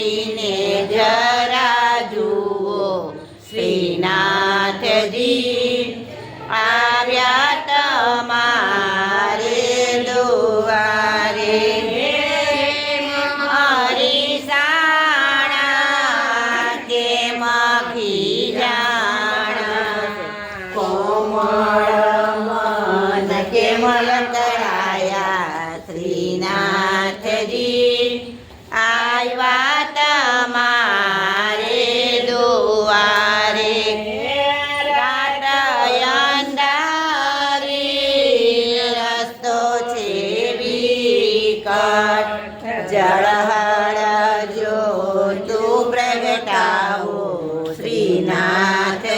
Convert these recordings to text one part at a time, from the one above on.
ફરીને જરા જુઓ શ્રીનાથજી આવ્યા તમારે દુવારે મારી સાણા કે મખી જાણા. કોમળ કે મલ કરાયા શ્રીનાથજી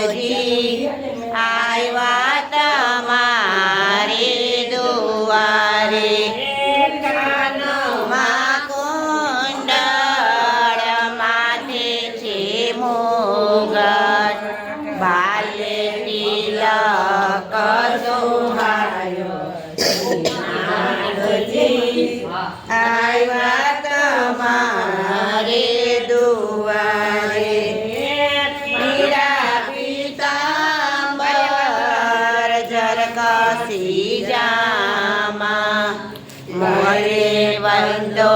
શ્રીનાથજી આવ્યા તમારે દુવારે કાનમાં માથે છે મોગટ બાલે તિલક સોહાયો. આવ્યા જરકસી જામા મોરે વંદો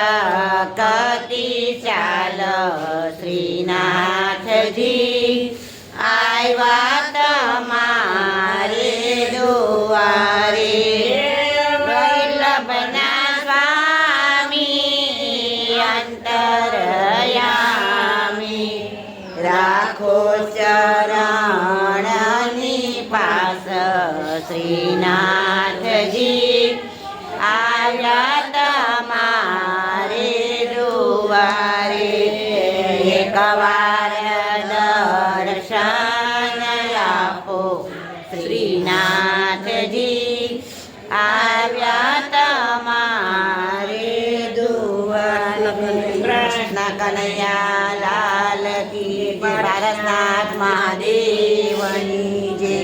ચટકતી ચાલ શ્રીનાથજી આવ્યા તમારે દુવારે વલ્લભના સ્વામી અંતરયામી રાખો ચરણની પાસ શ્રીનાથજી एकवार दर्शन लाभो श्रीनाथजी आव्यात मारे कृष्ण कन्हैया लाल की भारतनाथ महादेवनी जे